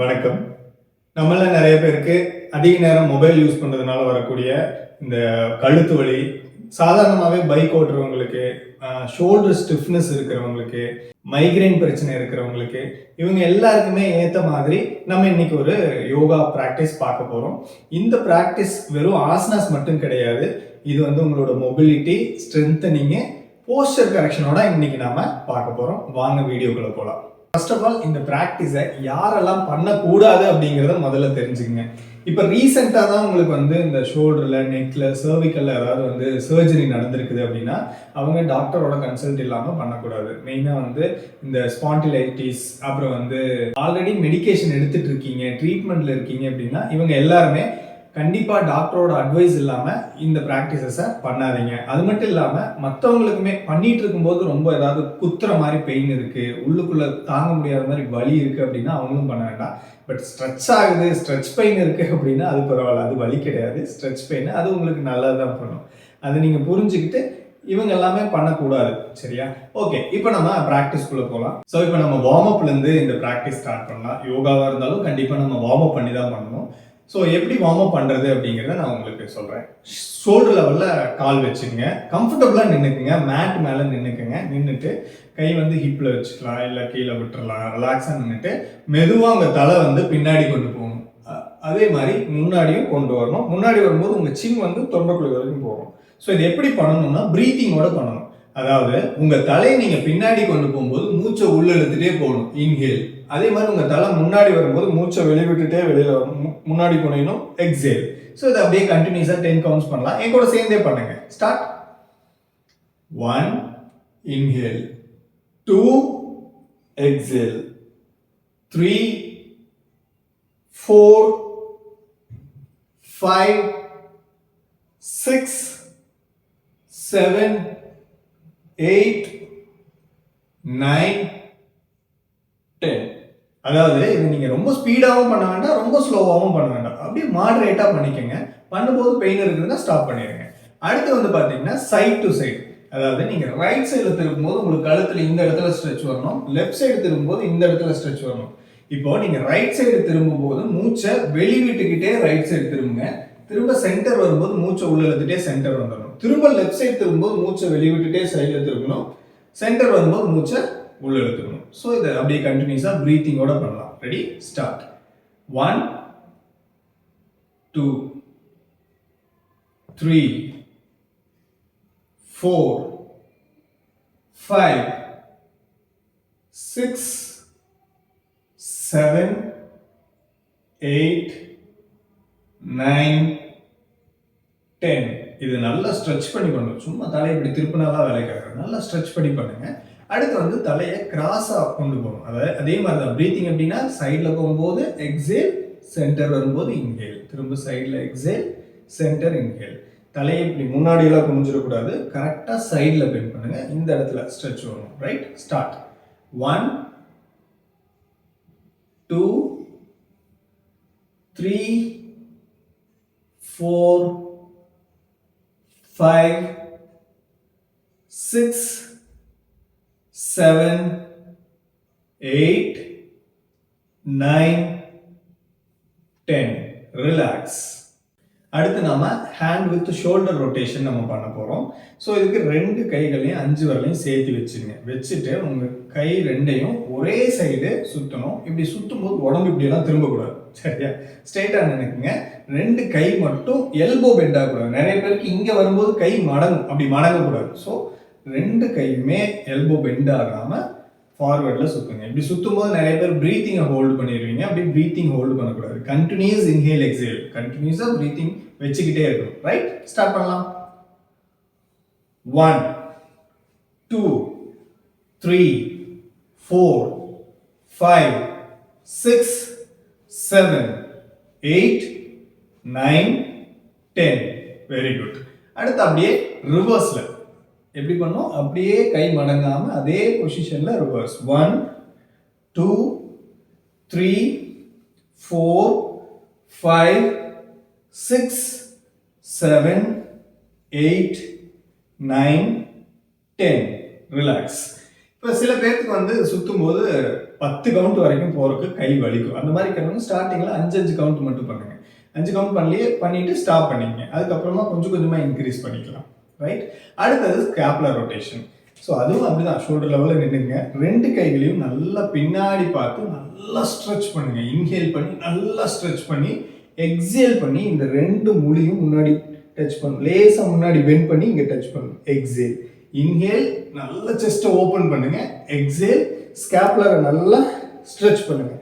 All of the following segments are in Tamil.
வணக்கம். நம்மள நிறைய பேருக்கு அதிக நேரம் மொபைல் யூஸ் பண்ணுறதுனால வரக்கூடிய இந்த கழுத்து வலி சாதாரணமாகவே பைக் ஓட்டுறவங்களுக்கு ஷோல்டர் ஸ்டிஃப்னஸ் இருக்கிறவங்களுக்கு மைக்ரைன் பிரச்சனை இருக்கிறவங்களுக்கு இவங்க எல்லாருக்குமே ஏற்ற மாதிரி நம்ம இன்னைக்கு ஒரு யோகா ப்ராக்டிஸ் பார்க்க போகிறோம் இந்த ப்ராக்டிஸ் வெறும் ஆசனாஸ் மட்டும் கிடையாது. இது வந்து உங்களோட மொபிலிட்டி ஸ்ட்ரென்த்தனிங்கு போஸ்டர் கரெக்ஷனோட இன்னைக்கு நாம பார்க்க போகிறோம் வாங்க வீடியோக்குள்ள போகலாம் ஃபர்ஸ்ட் ஆஃப் ஆல் இந்த ப்ராக்டிஸை யாரெல்லாம் பண்ணக்கூடாது அப்படிங்கிறத முதல்ல தெரிஞ்சுக்கங்க. இப்போ ரீசெண்டாக தான் உங்களுக்கு வந்து இந்த ஷோல்டரில் நெக்கில் சர்விக்கலில் ஏதாவது வந்து சர்ஜரி நடந்திருக்குது அப்படின்னா அவங்க டாக்டரோட கன்சல்ட் இல்லாமல் பண்ணக்கூடாது. மெயினாக வந்து இந்த ஸ்பாண்டிலைட்டிஸ் அப்புறம் வந்து ஆல்ரெடி மெடிகேஷன் எடுத்துகிட்டு இருக்கீங்க ட்ரீட்மெண்ட்டில் இருக்கீங்க அப்படின்னா இவங்க எல்லாருமே கண்டிப்பாக டாக்டரோட அட்வைஸ் இல்லாமல் இந்த ப்ராக்டிசஸை பண்ணாதீங்க. அது மட்டும் இல்லாமல் மற்றவங்களுக்குமே பண்ணிட்டு இருக்கும்போது ரொம்ப ஏதாவது குத்துற மாதிரி பெயின் இருக்குது உள்ளுக்குள்ளே தாங்க முடியாத மாதிரி வலி இருக்குது அப்படின்னா அவங்களும் பண்ண வேண்டாம். பட் ஸ்ட்ரெச் ஆகுது ஸ்ட்ரெச் பெயின் இருக்குது அப்படின்னா அது பரவாயில்ல அது வலி கிடையாது. ஸ்ட்ரெச் பெயின் அது உங்களுக்கு நல்லது தான் பண்ணும். அதை நீங்கள் புரிஞ்சுக்கிட்டு இவங்க எல்லாமே பண்ணக்கூடாது சரியா? ஓகே இப்போ நம்ம ப்ராக்டிஸ்குள்ளே போகலாம் ஸோ இப்போ நம்ம வார்ம் அப்லேருந்து இந்த ப்ராக்டிஸ் ஸ்டார்ட் பண்ணலாம். யோகாவாக இருந்தாலும் கண்டிப்பாக நம்ம வார்ம் அப் பண்ணி தான் பண்ணணும். ஸோ எப்படி வார்ம் அப் பண்ணுறது அப்படிங்கிறத நான் உங்களுக்கு சொல்கிறேன் ஷோல்டர் லெவலில் கால் வச்சுக்கங்க. கம்ஃபர்டபுளாக நின்றுக்குங்க மேட் மேலே நின்றுக்குங்க நின்றுட்டு கை வந்து ஹிப்பில் வச்சுக்கலாம். இல்லை கீழே விட்டுறலாம். ரிலாக்ஸாக நின்றுட்டு மெதுவாக உங்கள் தலை வந்து பின்னாடி கொண்டு போகணும். அதே மாதிரி முன்னாடியும் கொண்டு வரணும். முன்னாடி வரும்போது உங்கள் சின் வந்து தொண்டைக்குழி வரைக்கும் போகும் ஸோ இது எப்படி பண்ணணும்னா ப்ரீத்திங்கோட பண்ணணும். அதாவது உங்கள் தலையை நீங்கள் பின்னாடி கொண்டு போகும்போது மூச்சை உள்ள போகணும். இன்ஹேல் அதே மாதிரி உங்கள் தலை முன்னாடி வரும்போது மூச்சை வெளிவிட்டுட்டே வெளியில் வரணும் முன்னாடி போனீங்கணும் எக்ஸேல் ஸோ இதை அப்படியே கண்டினியூஸாக டென் கவுண்ட்ஸ் பண்ணலாம். என் கூட சேர்ந்தே பண்ணுங்க. Start one inhale two exhale three four five six seven eight nine ten அதாவது இது நீங்கள் ரொம்ப ஸ்பீடாகவும் பண்ண வேண்டாம் ரொம்ப ஸ்லோவாகவும் பண்ண வேண்டாம். அப்படியே மாடரேட்டாக பண்ணிக்கோங்க. பண்ணும்போது பெயின் இருக்குதுன்னா ஸ்டாப் பண்ணிடுங்க. அடுத்து வந்து பார்த்தீங்கன்னா சைட் டு சைடு அதாவது நீங்கள் ரைட் சைடில் திரும்பும்போது உங்களுக்கு கழுத்தில் இந்த இடத்துல ஸ்ட்ரெச் வரணும் லெஃப்ட் சைடு திரும்பும்போது இந்த இடத்துல ஸ்ட்ரெச் வரணும். இப்போ நீங்கள் ரைட் சைடு திரும்பும்போது மூச்சை வெளி விட்டுக்கிட்டே ரைட் சைடு திரும்புங்க. திரும்ப சென்டர் வரும்போது மூச்சை உள்ள இழுத்துட்டே சென்டர் வந்துடணும். திரும்ப லெஃப்ட் சைடு திரும்பும்போது மூச்சை வெளிவிட்டுட்டே சைடில் திரும்பணும் சென்டர் வரும்போது மூச்சை உள்ள இழுத்துக்கணும். ஸோ இதை அப்படியே கண்டினியூஸாக ப்ரீத்திங்கோட பண்ணலாம். Ready start one two three four five six seven eight nine ten இது நல்லா ஸ்ட்ரெச் பண்ணி பண்ணணும் சும்மா தலையை இப்படி திருப்பினாலாம் வேலைக்காக நல்லா ஸ்ட்ரெச் பண்ணி பண்ணுங்க. அடுத்து வந்து தலையை கிராஸாக கொண்டு போகணும். அதாவது அதே மாதிரி தான் ப்ரீத்திங் அப்படின்னா சைடில் போகும்போது எக்ஸேல் சென்டர் வரும்போது இன்ஹேல் திரும்ப சைடில் எக்ஸேல் சென்டர் இன்ஹேல் தலையை இப்படி முன்னாடியெல்லாம் குனிஞ்சிடக்கூடாது. கரெக்டாக சைடில் பெண்ட் பண்ணுங்கள் இந்த இடத்துல ஸ்ட்ரெச் வரும் right start one two three four five six seven, eight, nine, ten. Relax. அடுத்து நம்ம ஹேண்ட் வித் ஷோல்டர் ரொட்டேஷன் நம்ம பண்ண போகிறோம் ஸோ இதுக்கு ரெண்டு கைகளையும் அஞ்சு வரலையும் சேர்த்து வச்சுங்க வச்சுட்டு உங்கள் கை ரெண்டையும் ஒரே சைடு சுத்தணும். இப்படி சுற்றும் போது உடம்பு இப்படியெல்லாம் திரும்பக்கூடாது. சரியா? ஸ்ட்ரெயிட்டாக நினைக்குங்க. ரெண்டு கை மட்டும் எல்போ பெண்ட் ஆகக்கூடாது. நிறைய பேருக்கு இங்கே வரும்போது கை மடங்கும். அப்படி மடங்கக்கூடாது. ஸோ ரெண்டு கையுமே எல்போ பெண்ட் ஆகாமல் ஃபார்வர்டில் சுற்றுங்க இப்படி சுற்றும் போது நிறைய பேர் ப்ரீத்திங்கை ஹோல்டு பண்ணிடுவீங்க. அப்படி ப்ரீத்திங் ஹோல்டு பண்ணக்கூடாது. கண்டினியூஸ் இன்ஹேல் எக்ஸேல் கண்டினியூஸாக ப்ரீத்திங் வச்சுக்கிட்டே இருக்கணும். ரைட் ஸ்டார்ட் பண்ணலாம். One two three four five six seven eight nine ten very good அடுத்து அப்படியே ரிவர்ஸில் எப்படி பண்ணோம் அப்படியே கை மடங்காமல் அதே பொசிஷனில் reverse one two three four five six seven eight nine ten relax இப்போ சில பேர்த்துக்கு வந்து சுத்தும் போது பத்து கவுண்ட் வரைக்கும் போகிறதுக்கு கை வலிக்கும். அந்த மாதிரி இருக்கிறவங்க ஸ்டார்டிங்கில் அஞ்சு அஞ்சு கவுண்ட் மட்டும் பண்ணுங்க. அஞ்சு கவுண்ட் பண்ணலையே பண்ணிட்டு ஸ்டாப் பண்ணிக்கங்க. அதுக்கப்புறமா கொஞ்சம் கொஞ்சமாக இன்க்ரீஸ் பண்ணிக்கலாம். ரைட் அடுத்தது ஸ்கேப்லர் ரொட்டேஷன் ஸோ அதுவும் அப்படிதான். ஷோல்டர் லெவலில் நின்றுங்க ரெண்டு கைகளையும் நல்லா பின்னாடி பார்த்து நல்லா ஸ்ட்ரெச் பண்ணுங்க. இன்ஹேல் பண்ணி நல்லா ஸ்ட்ரெச் பண்ணி எக்ஸேல் பண்ணி இந்த ரெண்டு முழியும் முன்னாடி டச் பண்ணும் லேசாக முன்னாடி பெண்ட் பண்ணி இங்கே டச் பண்ணும் எக்ஸேல் இன்ஹேல் நல்ல செஸ்ட்டை ஓப்பன் பண்ணுங்க. எக்ஸேல் ஸ்கேப்லரை நல்லா ஸ்ட்ரெச் பண்ணுங்க.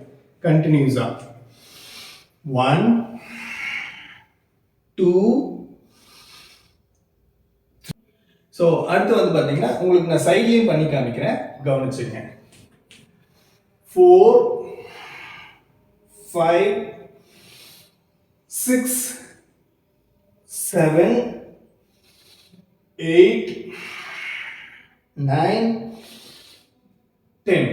கண்டினியூஸாக ஒன் டூ ஸோ அடுத்து வந்து பார்த்தீங்கன்னா உங்களுக்கு நான் சைட்லையும் பண்ணி காமிக்கிறேன். கவனிச்சுங்க four five six seven eight nine ten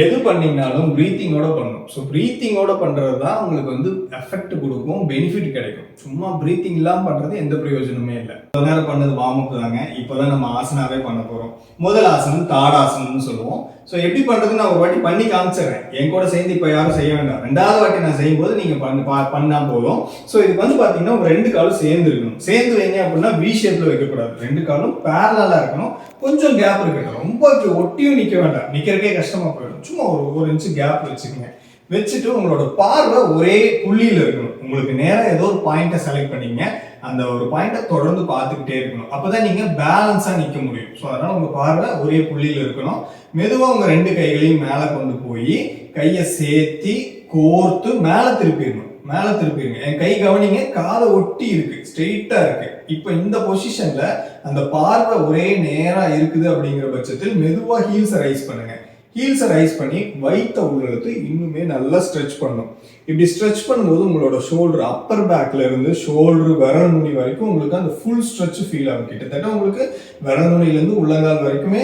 எது பண்ணீங்கனாலும் ப்ரீத்திங்கோட பண்ணணும். ஸோ ப்ரீத்திங்கோட பண்ணுறது தான் உங்களுக்கு வந்து எஃபெக்ட் கொடுக்கும் பெனிஃபிட் கிடைக்கும். சும்மா ப்ரீத்திங் இல்லாமல் பண்ணுறது எந்த பிரயோஜனமே இல்லை. இப்போ நேரம் பண்ணது வார்ம் தாங்க. இப்போ தான் நம்ம ஆசனாவே பண்ண போகிறோம் முதல் ஆசனம் தாடாசனம்னு சொல்லுவோம். ஸோ எப்படி பண்ணுறது நான் ஒரு வாட்டி பண்ணி காமிச்சிடுறேன். என் கூட சேர்ந்து இப்போ யாரும் செய்ய வேண்டாம். ரெண்டாவது வாட்டி நான் செய்யும்போது நீங்கள் பண்ண பா பண்ணால் போதும். ஸோ இதுக்கு வந்து பார்த்தீங்கன்னா ஒரு ரெண்டு காலும் சேர்ந்து இருக்கணும் சேர்ந்து வைங்க அப்படின்னா வி ஷேப்பில் வைக்கக்கூடாது. ரெண்டு காலும் பேரலாக இருக்கணும். கொஞ்சம் கேப் இருக்கட்டும். ரொம்ப ஒட்டியும் நிற்க வேண்டாம். நிற்கிறக்கே கஷ்டமாக போயிடும். சும்மா ஒரு ஒரு இன்ச்சு கேப் வச்சுக்கோங்க. வச்சுட்டு உங்களோட பார்வை ஒரே புள்ளியில் இருக்கணும். உங்களுக்கு நேராக ஏதோ ஒரு பாயிண்ட்டை செலக்ட் பண்ணீங்க. அந்த ஒரு பாயிண்ட்டை தொடர்ந்து பார்த்துக்கிட்டே இருக்கணும். அப்பதான் நீங்க பேலன்ஸா நிக்க முடியும். ஸோ அதனால உங்க பார்வை ஒரே புள்ளியில் இருக்கணும். மெதுவா உங்க ரெண்டு கைகளையும் மேலே கொண்டு போய் கையை சேர்த்தி கோர்த்து மேலே திருப்பிடணும். மேலே திருப்பிடுங்க. என் கை கவனிங்க காலை ஒட்டி இருக்கு. ஸ்ட்ரெயிட்டா இருக்கு. இப்போ இந்த பொசிஷன்ல அந்த பார்வை ஒரே நேரா இருக்குது அப்படிங்கிற பட்சத்தில் மெதுவா ஹீல்ஸை ரைஸ் பண்ணுங்க. ஹீல்ஸை ரைஸ் பண்ணி வைத்த உள்ளெழுத்து இன்னுமே நல்லா ஸ்ட்ரெச் பண்ணும் இப்படி ஸ்ட்ரெச் பண்ணும்போது உங்களோட ஷோல்டர் அப்பர் பேக்ல இருந்து ஷோல்டர் விரல் நுனி வரைக்கும் உங்களுக்கு அந்த ஃபுல் ஸ்ட்ரெச் ஃபீல் ஆகும். கிட்டத்தட்ட உங்களுக்கு விரல் நுனியிலேருந்து உள்ளங்கால் வரைக்குமே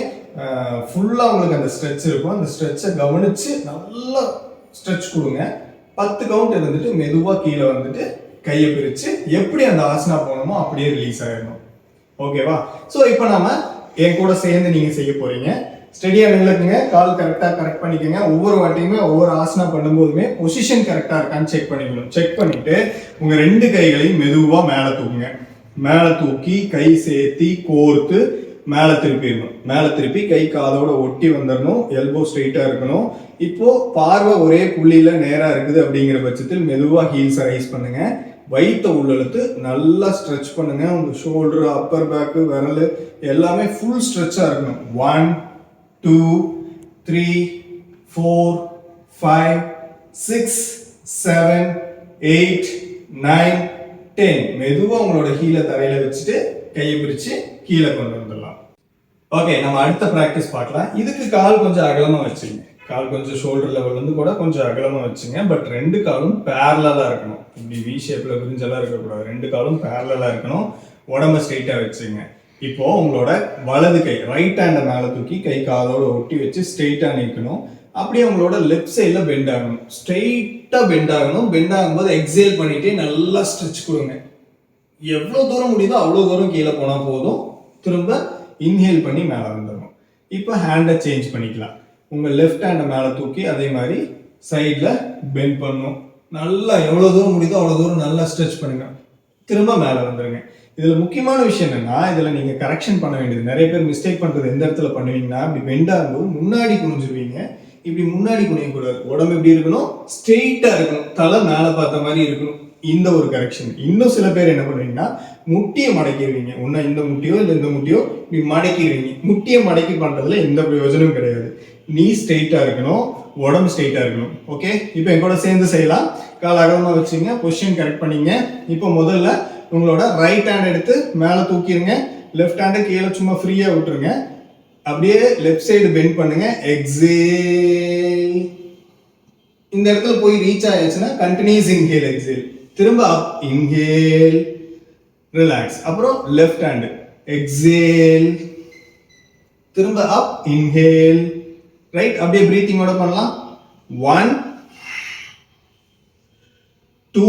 ஃபுல்லாக உங்களுக்கு அந்த ஸ்ட்ரெச் இருக்கும். அந்த ஸ்ட்ரெச்சை கவனித்து நல்லா ஸ்ட்ரெச் கொடுங்க. பத்து கவுண்ட் இருந்துட்டு மெதுவாக கீழே வந்துட்டு கையை பிரித்து எப்படி அந்த ஆசனா போனோமோ அப்படியே ரிலீஸ் ஆகிடணும் ஓகேவா ஸோ இப்போ நாம என் கூட சேர்ந்து நீங்கள் செய்ய போகிறீங்க ஸ்டெடியாக நில்லுக்குங்க கால் கரெக்டாக கரெக்ட் பண்ணிக்கோங்க. ஒவ்வொரு வாட்டியுமே ஒவ்வொரு ஆசனா பண்ணும்போதுமே பொசிஷன் கரெக்டாக இருக்கான்னு செக் பண்ணிக்கணும். செக் பண்ணிட்டு உங்கள் ரெண்டு கைகளையும் மெதுவாக மேலே தூக்குங்க. மேலே தூக்கி கை சேர்த்தி கோர்த்து மேலே திருப்பிடணும். மேலே திருப்பி கை காதோட ஒட்டி வந்துடணும் எல்போ ஸ்ட்ரெயிட்டாக இருக்கணும். இப்போ பார்வை ஒரே புள்ளியில் நேராக இருக்குது அப்படிங்கிற பட்சத்தில் மெதுவாக ஹீல்ஸை ரைஸ் பண்ணுங்க. வயிற்றை உள்ளழுத்து நல்லா ஸ்ட்ரெச் பண்ணுங்க. உங்கள் ஷோல்டர் அப்பர் பேக்கு விரல் எல்லாமே ஃபுல் ஸ்ட்ரெச்சாக இருக்கணும். One two three four five six seven eight nine ten மெதுவாக உங்களோட ஹீலை தரையில் வச்சுட்டு கையை பிரித்து கீழே கொண்டு வந்துடலாம். ஓகே நம்ம அடுத்த ப்ராக்டிஸ் பார்க்கலாம். இதுக்கு கால் கொஞ்சம் அகலமாக வச்சுங்க. கால் கொஞ்சம் ஷோல்டர் லெவல்ல வந்து கூட கொஞ்சம் அகலமாக வச்சுங்க. பட் ரெண்டு காலும் பேரலாக இருக்கணும். இப்படி வி ஷேப்பில் விரிஞ்செல்லாம் இருக்கக்கூடாது. ரெண்டு காலும் பேரலாக இருக்கணும். உடம்ப ஸ்ட்ரெயிட்டாக வச்சுங்க. இப்போ உங்களோட வலது கை ரைட் ஹேண்டை மேலே தூக்கி கை காலோட ஒட்டி வச்சு ஸ்ட்ரெயிட்டாக நிற்கணும் அப்படியே உங்களோட லெஃப்ட் சைடில் பெண்ட் ஆகணும். ஸ்ட்ரெயிட்டாக பெண்ட் ஆகணும். பெண்ட் ஆகும்போது எக்ஸேல் பண்ணிட்டு நல்லா ஸ்ட்ரெச் கொடுங்க. எவ்வளோ தூரம் முடியுதோ அவ்வளோ தூரம் கீழே போனால் போதும். திரும்ப இன்ஹேல் பண்ணி மேலே வந்துடணும். இப்போ ஹேண்டை சேஞ்ச் பண்ணிக்கலாம். உங்கள் லெஃப்ட் ஹேண்டை மேலே தூக்கி அதே மாதிரி சைடில் பெண்ட் பண்ணும் நல்லா எவ்வளோ தூரம் முடியுதோ அவ்வளோ தூரம் நல்லா ஸ்ட்ரெச் பண்ணுங்க. திரும்ப மேலே வந்துருங்க. இதில் முக்கியமான விஷயம் என்னன்னா இதில் நீங்கள் கரெக்ஷன் பண்ண வேண்டியது நிறைய பேர் மிஸ்டேக் பண்ணுறது எந்த இடத்துல பண்ணுவீங்கன்னா இப்படி பெண்ட் முன்னாடி குனிஞ்சிருவீங்க. இப்படி முன்னாடி குனியக்கூடாது. உடம்பு எப்படி இருக்கணும்? ஸ்ட்ரெயிட்டாக இருக்கணும். தலை மேலே பார்த்த மாதிரி இருக்கணும். இந்த ஒரு கரெக்ஷன் இன்னும் சில பேர் என்ன பண்ணுவீங்கன்னா முட்டியை மடக்கிடுவீங்க. ஒன்றா இந்த முட்டியோ இல்லை இந்த முட்டியோ இப்படி மடக்கிடுவீங்க. முட்டியை மடக்கி பண்ணுறதுல எந்த பிரயோஜனமும் கிடையாது. நீ ஸ்ட்ரெயிட்டாக இருக்கணும். உடம்பு ஸ்ட்ரெயிட்டாக இருக்கணும். ஓகே இப்போ என் கூட சேர்ந்து செய்யலாம். கால் அகலமாக வச்சுங்க. பொசிஷன் கரெக்ட் பண்ணிங்க. இப்போ முதல்ல உங்களோட ரைட் ஹேண்ட் எடுத்து மேலே தூக்கிடுங்க லெஃப்ட் ஹேண்டை கீழே சும்மா ஃப்ரீயாக விட்டுருங்க. அப்படியே லெஃப்ட் சைடு பெண்ட் பண்ணுங்க. எக்ஸேல் இந்த இடத்துல போய் ரீச் ஆயாச்சுன்னா கண்டினியூஸ் இன்ஹேல் எக்ஸேல் திரும்ப அப் இன்ஹேல் ரிலாக்ஸ் அப்புறம் லெஃப்ட் ஹேண்டு எக்ஸேல் திரும்ப அப் இன்ஹேல் ரைட் அப்படியே பிரீத்திங்கோட பண்ணலாம். One two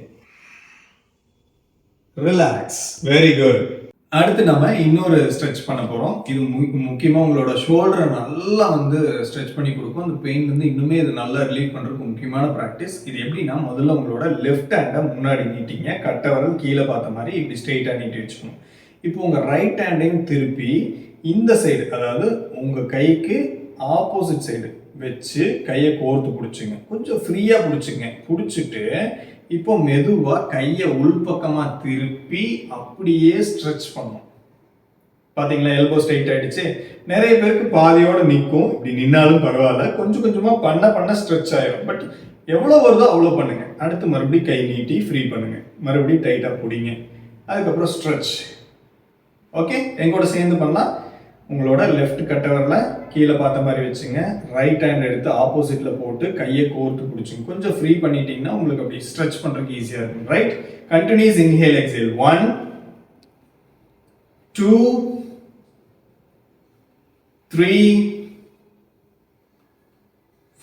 Relax very good அடுத்து நம்ம இன்னொரு ஸ்ட்ரெச் பண்ண போகிறோம் இது மு- உங்களோட ஷோல்டரை நல்லா வந்து ஸ்ட்ரெச் பண்ணி கொடுக்கும். அந்த பெயின் வந்து இன்னுமே இது நல்லா ரிலீவ் பண்ணுறதுக்கு முக்கியமான ப்ராக்டிஸ் இது எப்படின்னா முதல்ல உங்களோட லெஃப்ட் ஹேண்டை முன்னாடி நீட்டிங்க. கட்ட வரல் கீழே பார்த்த மாதிரி இப்படி ஸ்ட்ரெயிட்டாக நீட்டி வச்சுக்கணும். இப்போ உங்கள் ரைட் ஹேண்டையும் திருப்பி இந்த சைடு அதாவது உங்கள் கைக்கு ஆப்போசிட் சைடு வச்சு கையை கோர்த்து பிடிச்சிங்க. கொஞ்சம் ஃப்ரீயாக பிடிச்சிங்க. பிடிச்சிட்டு இப்போ மெதுவாக கையை உள்பக்கமாக திருப்பி அப்படியே ஸ்ட்ரெச் பண்ணும். பாத்தீங்களா? எல்போ ஸ்ட்ரைட் ஆயிடுச்சு. நிறைய பேருக்கு பாதியோடு நிற்கும். இப்படி நின்னாலும் பரவாயில்ல. கொஞ்சம் கொஞ்சமா பண்ண பண்ண ஸ்ட்ரெச் ஆகிடும் பட் எவ்வளவு வருதோ அவ்வளோ பண்ணுங்க. அடுத்து மறுபடியும் கை நீட்டி ஃப்ரீ பண்ணுங்க. மறுபடியும் டைட்டா பிடிங்க. அதுக்கப்புறம் ஸ்ட்ரெச் ஓகே எங்கூட சேர்ந்து பண்ணலாம். உங்களோட லெஃப்ட் கட்டவரில் கீழே பார்த்த மாதிரி வச்சுங்க. ரைட் ஹேண்ட் எடுத்து ஆப்போசிட்ல போட்டு கையை கோர்த்து பிடிச்சிங்க. கொஞ்சம் ஃப்ரீ பண்ணிட்டீங்கன்னா உங்களுக்கு அப்படி ஸ்ட்ரெச் பண்றதுக்கு ஈஸியாக இருக்கும். Right continuous inhale exhale one two three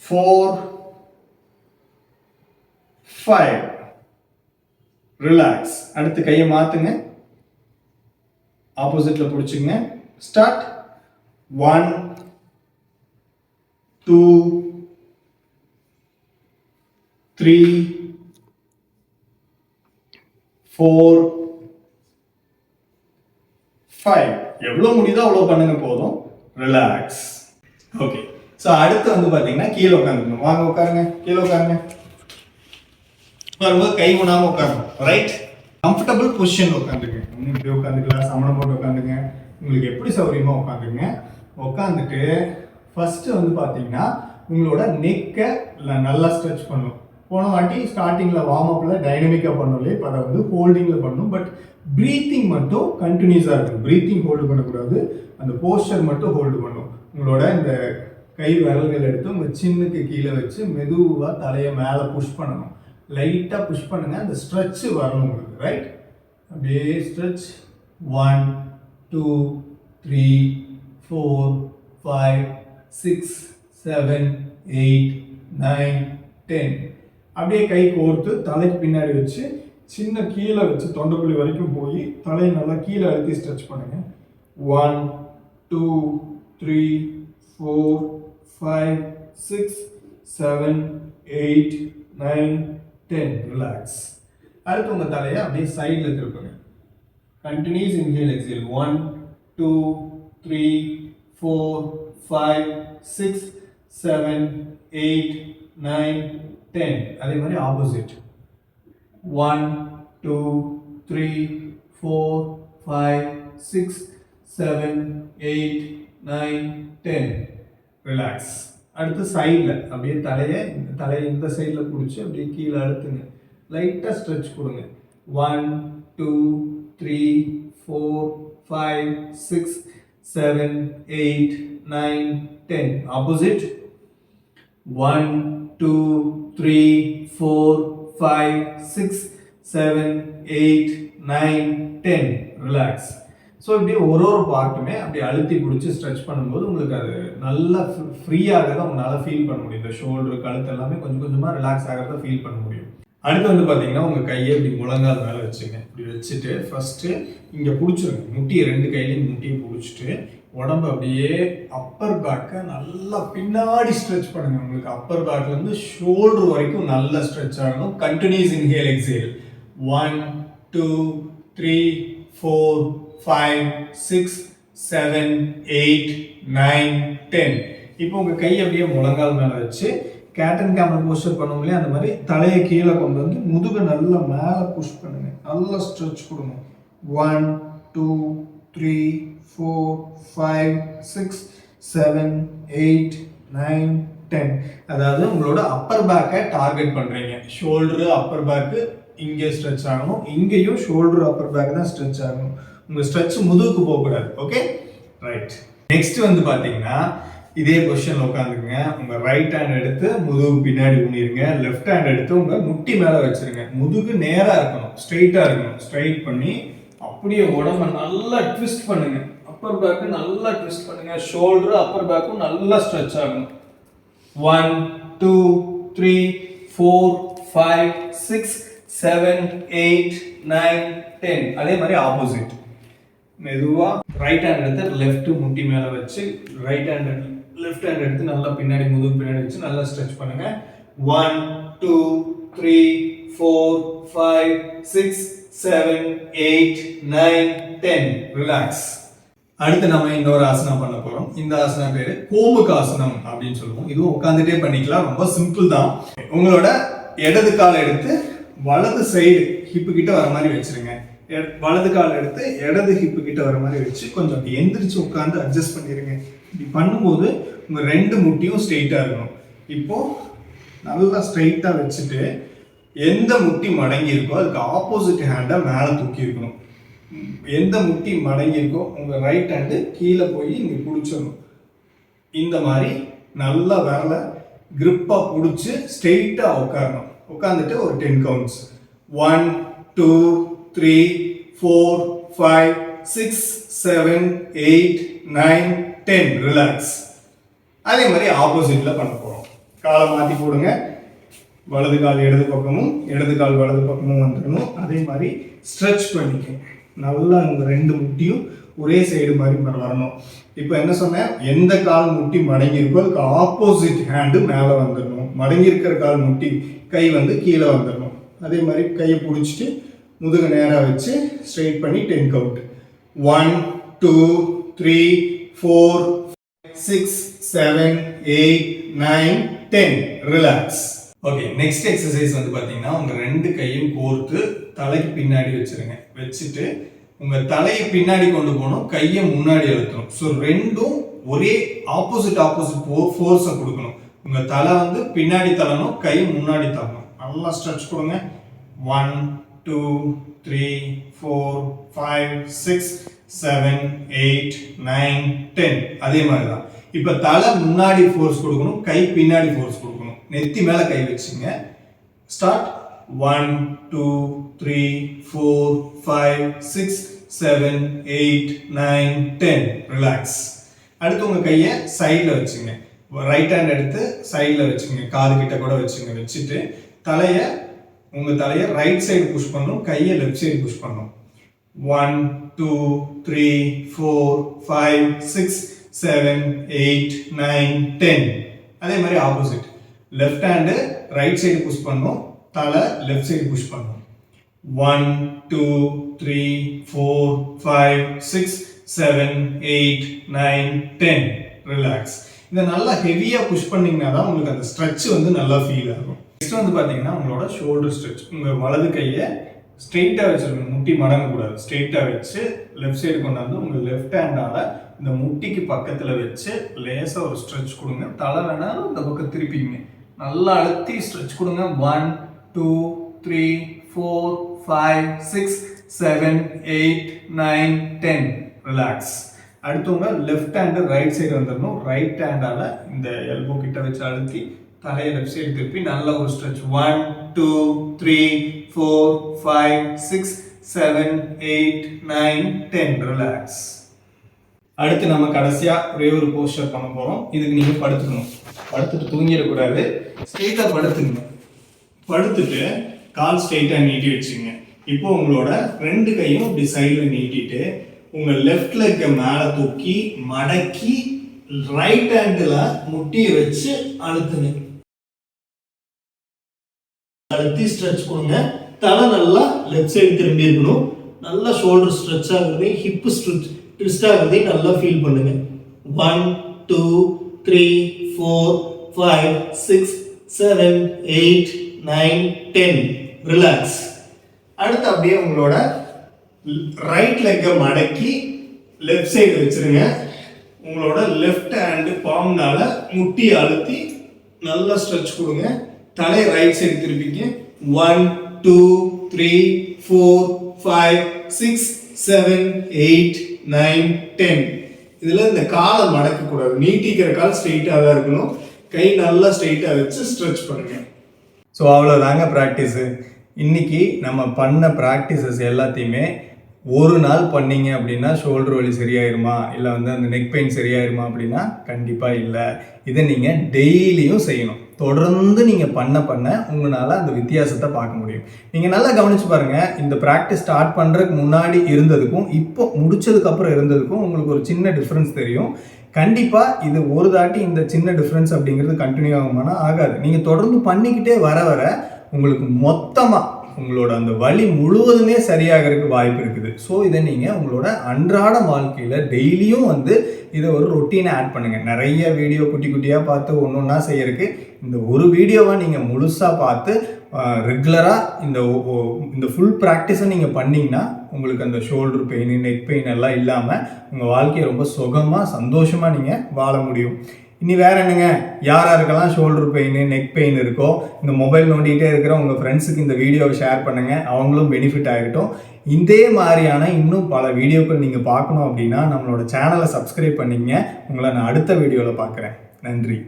four five relax அடுத்து கையை மாத்துங்க. ஆப்போசிட்டில் பிடிச்சிங்க. Start one two three four five எவ்வளோ முடியுதோ அவ்வளோ பண்ணுங்க போதும். ரிலாக்ஸ் ஓகே ஸோ அடுத்து வந்து பார்த்தீங்கன்னா கீழே உட்காந்துக்கணும் வாங்க உட்காருங்க. கீழே உட்காருங்க. வரும்போது கை உணாமல் உட்காருங்க ரைட் கம்ஃபர்டபுள் பொசிஷன் உட்காந்துங்க இன்னும் இப்படி உட்காந்துக்கலாம் சமணம் போட்டு உட்காந்துங்க உங்களுக்கு எப்படி சௌகரியமாக உட்காந்துங்க உட்காந்துட்டு ஃபஸ்ட்டு வந்து பார்த்தீங்கன்னா உங்களோட நெக்கை நல்லா ஸ்ட்ரெச் பண்ணும். போன வாட்டி ஸ்டார்டிங்கில் வார்ம் அப்பில் டைனமிக்காக பண்ணல இப்போ அதை வந்து ஹோல்டிங்கில் பண்ணும். பட் ப்ரீத்திங் மட்டும் கண்டினியூஸாக இருக்கும் ப்ரீத்திங் ஹோல்டு பண்ணக்கூடாது. அந்த போஸ்டர் மட்டும் ஹோல்டு பண்ணும். உங்களோட இந்த கை விரல்கள் எடுத்து உங்கள் சின்னுக்கு கீழே வச்சு மெதுவாக தலையை மேலே புஷ் பண்ணணும். லைட்டாக புஷ் பண்ணுங்கள் அந்த ஸ்ட்ரெச்சு வரணும் உங்களுக்கு ரைட் அப்படியே stretch one two three four five six seven eight nine ten அப்படியே கை கோர்த்து தலைக்கு பின்னாடி வச்சு சின்ன கீழே வச்சு தொண்டைக்குழி வரைக்கும் போய் தலையை நல்லா கீழே அழுத்தி ஸ்ட்ரெச் பண்ணுங்க. One two three four five six seven eight nine ten relax அடுத்து உங்கள் தலையை அப்படியே சைடில் திருப்புங்க. Continuous inhale exhale one two three four five six seven eight nine ten அதே மாதிரி opposite one two three four five six seven eight nine ten relax அடுத்து சைடில் அப்படியே தலையை இந்த தலையை இந்த சைடில் பிடிச்சி அப்படியே கீழே அழுத்துங்க. லைட்டாக ஸ்ட்ரெச் கொடுங்க. One two three four five six seven eight nine ten opposite one two three four five six seven eight nine ten relax so இப்படி ஒரு ஒரு பார்ட்டுமே அப்படி அழுத்தி பிடிச்சி ஸ்ட்ரெச் பண்ணும்போது உங்களுக்கு அது நல்லா ஃப்ரீயாகிறத உங்களால் ஃபீல் பண்ண முடியும். இந்த ஷோல்டர் கழுத்து எல்லாமே கொஞ்சம் கொஞ்சமாக ரிலாக்ஸ் ஆகிறத ஃபீல் பண்ண முடியும். அடுத்து வந்து பார்த்தீங்கன்னா உங்கள் கையை இப்படி முழங்கால் மேலே வச்சுங்க. இப்படி வச்சுட்டு ஃபஸ்ட்டு இங்கே பிடிச்சிருங்க. முட்டியை ரெண்டு கையிலையும் முட்டியை பிடிச்சிட்டு உடம்பு அப்படியே அப்பர் பேக்கை நல்லா பின்னாடி ஸ்ட்ரெச் பண்ணுங்க. உங்களுக்கு அப்பர் பேக்லேருந்து ஷோல்டர் வரைக்கும் நல்லா ஸ்ட்ரெச் ஆகணும். Continuous inhale exhale one two three four five six seven eight nine ten இப்போ உங்கள் கை அப்படியே முழங்கால் மேலே வச்சு கேட்டன் கேமரா போஸ்டர் பண்ணுவோம் இல்லையா? அந்த மாதிரி தலையை கீழே கொண்டு வந்து முதுகை நல்லா மேலே புஷ் பண்ணுங்க. நல்லா ஸ்ட்ரெச் கொடுங்க. One two three four five six seven eight nine ten அதாவது உங்களோட அப்பர் பேக்கை டார்கெட் பண்ணுறீங்க ஷோல்டரு அப்பர் பேக்கு இங்கே ஸ்ட்ரெச் ஆகணும். இங்கேயும் ஷோல்டர் அப்பர் பேக் தான் ஸ்ட்ரெச் ஆகணும். உங்கள் ஸ்ட்ரெச் முதுகுக்கு போகக்கூடாது. ஓகே ரைட் நெக்ஸ்ட் வந்து பார்த்தீங்கன்னா இதே பொசிஷன்ல உட்காந்துக்குங்க. உங்கள் ரைட் ஹேண்ட் எடுத்து முதுகு பின்னாடி ஊனிருங்க. லெஃப்ட் ஹேண்ட் எடுத்து உங்கள் முட்டி மேலே வச்சிருங்க. முதுகு நேராக இருக்கணும். ஸ்ட்ரெயிட்டாக இருக்கணும். ஸ்ட்ரைட் பண்ணி அப்படியே உடம்ப நல்லா ட்விஸ்ட் பண்ணுங்க. அப்பர் பேக்கு நல்லா ட்விஸ்ட் பண்ணுங்க. ஷோல்டர் அப்பர் பேக்கும் நல்லா ஸ்ட்ரெச் ஆகணும். One two three four five six seven eight nine ten அதே மாதிரி ஆப்போசிட் மெதுவாக ரைட் ஹேண்ட் எடுத்து லெஃப்ட் முட்டி மேலே வச்சு ரைட் ஹேண்ட் லெஃப்ட் ஹேண்ட் எடுத்து நல்லா பின்னாடி முதுகு பின்னாடி வச்சு நல்லா ஸ்ட்ரெச் பண்ணுங்க. One two three four five six seven eight nine ten relax அடுத்து நம்ம இன்னொரு ஆசனம் பண்ண போறோம். இந்த ஆசனம் பேரு கோமுக ஆசனம் அப்படின்னு சொல்லுவோம். இதுவும் உட்காந்துட்டே பண்ணிக்கலாம். ரொம்ப சிம்பிள் தான். உங்களோட இடது காலை எடுத்து வலது சைடு ஹிப்பு கிட்ட வர மாதிரி வச்சிருங்க. வலது கால் எடுத்து இடது ஹிப்பு கிட்ட வர மாதிரி வச்சு கொஞ்சம் எந்திரிச்சு உட்காந்து அட்ஜஸ்ட் பண்ணிருங்க. இப்படி பண்ணும்போது உங்க ரெண்டு முட்டியும் ஸ்ட்ரெயிட்டா இருக்கணும். இப்போ நல்லா ஸ்ட்ரெயிட்டா வச்சுட்டு எந்த முட்டி மடங்கி இருக்கோ அதுக்கு ஆப்போசிட் ஹேண்டை மேலே தூக்கி இருக்கணும் எந்த முட்டி மடங்கி இருக்கோ உங்கள் ரைட் ஹேண்டு கீழே போய் இங்கே பிடிச்சிடணும். இந்த மாதிரி நல்லா விரல கிரிப்பாக பிடிச்சி ஸ்ட்ரெயிட்டாக உட்காரணும். உட்காந்துட்டு ஒரு ten counts one two three four five six seven eight nine ten relax அதே மாதிரி ஆப்போசிட்டில் பண்ண போகிறோம் காலை மாற்றி போடுங்க. வலது கால் இடது பக்கமும் இடது கால் வலது பக்கமும் வந்துடணும். அதே மாதிரி ஸ்ட்ரெச் பண்ணிக்கங்க நல்லா இந்த ரெண்டு முட்டியும் ஒரே சைடு மாதிரி வரணும் இப்போ என்ன சொன்னேன்? எந்த கால் முட்டி மடங்கியிருக்கோ அதுக்கு ஆப்போசிட் ஹேண்டு மேலே வந்துடணும். மடங்கியிருக்கிற கால் முட்டி கை வந்து கீழே வந்துடணும். அதே மாதிரி கையை பிடிச்சிட்டு முதுகு நேராக வச்சு ஸ்ட்ரெயிட் பண்ணி ten count one two three four six seven eight nine ten relax okay next exercise வந்து பார்த்தீங்கன்னா உங்க ரெண்டு கையும் கோர்த்து தலைக்கு பின்னாடி வச்சிருங்க. வச்சுட்டு உங்க தலையை பின்னாடி கொண்டு போகணும் கையை முன்னாடி அழுத்தணும். ஸோ ரெண்டும் ஒரே ஆப்போசிட் ஆப்போசிட் ஃபோர்ஸை கொடுக்கணும். உங்க தலை வந்து பின்னாடி தள்ளணும் கை முன்னாடி தள்ளணும். நல்லா ஸ்ட்ரெச் கொடுங்க. One two three four five six seven eight nine ten அதே மாதிரி தான் இப்போ தலை முன்னாடி ஃபோர்ஸ் கொடுக்கணும் கை பின்னாடி ஃபோர்ஸ் கொடுக்கணும். நெத்தி மேலே கை வச்சுங்க. Start one two three four five six seven eight nine ten relax அடுத்து உங்கள் கையை சைடில் வச்சுங்க. ரைட் ஹேண்ட் எடுத்து சைடில் வச்சுங்க. காது கிட்ட கூட வச்சுங்க. வச்சுட்டு தலையை உங்கள் தலையை ரைட் சைடு புஷ் பண்ணணும் கையை லெஃப்ட் சைடு புஷ் பண்ணணும் one two three four five six seven eight nine ten அதே மாதிரி opposite left hand right side push பண்ணும். தலை லெஃப்ட் சைடு புஷ் பண்ணும். One two three four five six seven eight nine ten relax இதை நல்லா ஹெவியாக புஷ் பண்ணிங்கன்னா தான் உங்களுக்கு அந்த ஸ்ட்ரெச் வந்து நல்லா ஃபீல் ஆகும். நெக்ஸ்ட் வந்து பார்த்தீங்கன்னா உங்களோட ஷோல்டர் ஸ்ட்ரெச் உங்கள் வலது கையை ஸ்ட்ரெயிட்டாக வச்சுருக்கணும் முட்டி மடங்கக்கூடாது. ஸ்ட்ரெயிட்டாக வச்சு லெஃப்ட் சைடு கொண்டாந்து உங்கள் லெஃப்ட் ஹேண்டால் இந்த முட்டிக்கு பக்கத்தில் வச்சு லேசாக ஒரு ஸ்ட்ரெச் கொடுங்க. தலை வேணாலும் இந்த பக்கம் திருப்பிங்க. நல்லா அழுத்தி ஸ்ட்ரெச் கொடுங்க. One two three four five six seven eight nine ten relax அடுத்தவங்க லெஃப்ட் ஹேண்டு ரைட் சைடு வந்துடணும். ரைட் ஹேண்டால் இந்த எல்போ கிட்ட வச்சு அழுத்தி தலையை லெஃப்ட் சைடு திருப்பி நல்ல ஒரு stretch one two three four five six seven eight nine ten relax அடுத்து நம்ம கடைசியா ஒரே ஒரு போஸ்டர் பண்ண போறோம். இதுக்கு நீங்க படுத்துக்கணும். படுத்துட்டு தூங்கிடக்கூடாது. ஸ்ட்ரெயிட்டா படுத்துக்கணும் படுத்துட்டு கால் ஸ்ட்ரெயிட்டா நீட்டி வச்சுங்க இப்போ உங்களோட ரெண்டு கையும் இப்படி சைடில் நீட்டிட்டு உங்க லெஃப்ட் லெக்கை மேலே தூக்கி மடக்கி ரைட் ஹேண்டில் முட்டியை வச்சு அழுத்துங்க. அழுத்தி ஸ்ட்ரெச் கொடுங்க. தலை நல்லா லெஃப்ட் சைடு திரும்பி இருக்கணும். நல்லா ஷோல்டர் ஸ்ட்ரெச் ஆகுறதை ஹிப் ஸ்ட்ரெச் ட்விஸ்ட் ஆகுறதை நல்லா ஃபீல் பண்ணுங்க. One two three four five six seven eight nine ten relax அடுத்து அப்படியே உங்களோட ரைட் லெக்கை மடக்கி லெஃப்ட் சைடு வச்சுருங்க. உங்களோட லெஃப்ட் ஹேண்டு பாம்னால முட்டி அழுத்தி நல்லா ஸ்ட்ரெச் கொடுங்க. தலையை right side திருப்பிங்க. One two three four five six seven eight nine ten இதில் இந்த காலை மடக்கக்கூடாது. நீட்டிக்கிற கால் ஸ்ட்ரெயிட்டாக தான் இருக்கணும். கை நல்லா ஸ்ட்ரெயிட்டாக வச்சு ஸ்ட்ரெச் பண்ணுங்க. ஸோ அவ்வளோதாங்க ப்ராக்டிஸு இன்னைக்கு நம்ம பண்ண ப்ராக்டிசஸ் எல்லாத்தையுமே ஒரு நாள் பண்ணீங்க அப்படின்னா ஷோல்டர் வலி சரியாயிருமா? இல்லை வந்து அந்த நெக் பெயின் சரியாயிருமா அப்படின்னா கண்டிப்பாக இல்லை. இதை நீங்கள் டெய்லியும் செய்யணும். தொடர்ந்து நீங்கள் பண்ண பண்ண உங்களால் அந்த வித்தியாசத்தை பார்க்க முடியும். நீங்கள் நல்லா கவனிச்சு பாருங்கள் இந்த ப்ராக்டிஸ் ஸ்டார்ட் பண்ணுறதுக்கு முன்னாடி இருந்ததுக்கும் இப்போ முடிச்சதுக்கப்புறம் இருந்ததுக்கும் உங்களுக்கு ஒரு சின்ன டிஃப்ரென்ஸ் தெரியும். கண்டிப்பாக இது ஒரு தாட்டி இந்த சின்ன டிஃப்ரென்ஸ் அப்படிங்கிறது கண்டினியூ ஆகுமானா ஆகாது. நீங்கள் தொடர்ந்து பண்ணிக்கிட்டே வர வர உங்களுக்கு மொத்தமாக உங்களோட அந்த வலி முழுவதுமே சரியாகிறதுக்கு வாய்ப்பு இருக்குது. ஸோ இதை நீங்கள் உங்களோட அன்றாட வாழ்க்கையில் டெய்லியும் வந்து இதை ஒரு ரொட்டீனை ஆட் பண்ணுங்கள் நிறைய வீடியோ குட்டி குட்டியாக பார்த்து ஒன்று ஒன்றா செய்யறதுக்கு இந்த ஒரு வீடியோவை நீங்கள் முழுசாக பார்த்து ரெகுலராக இந்த இந்த ஃபுல் ப்ராக்டிஸை நீங்கள் பண்ணிங்கன்னா உங்களுக்கு அந்த ஷோல்டர் பெயின் நெக் பெயின் எல்லாம் இல்லாமல் உங்கள் வாழ்க்கையை ரொம்ப சுகமாக சந்தோஷமாக நீங்கள் வாழ முடியும். இனி வேறு என்னங்க? யார் யாருக்கெல்லாம் ஷோல்டர் பெயின் நெக் பெயின் இருக்கோ இந்த மொபைல் நோண்டிகிட்டே இருக்கிற உங்கள் ஃப்ரெண்ட்ஸுக்கு இந்த வீடியோவை ஷேர் பண்ணுங்கள் அவங்களும் பெனிஃபிட் ஆகட்டும் இதே மாதிரியான இன்னும் பல வீடியோக்கள் நீங்கள் பார்க்கணும் அப்படின்னா நம்மளோட சேனலை சப்ஸ்கிரைப் பண்ணிங்க உங்களை நான் அடுத்த வீடியோவில் பார்க்குறேன். நன்றி.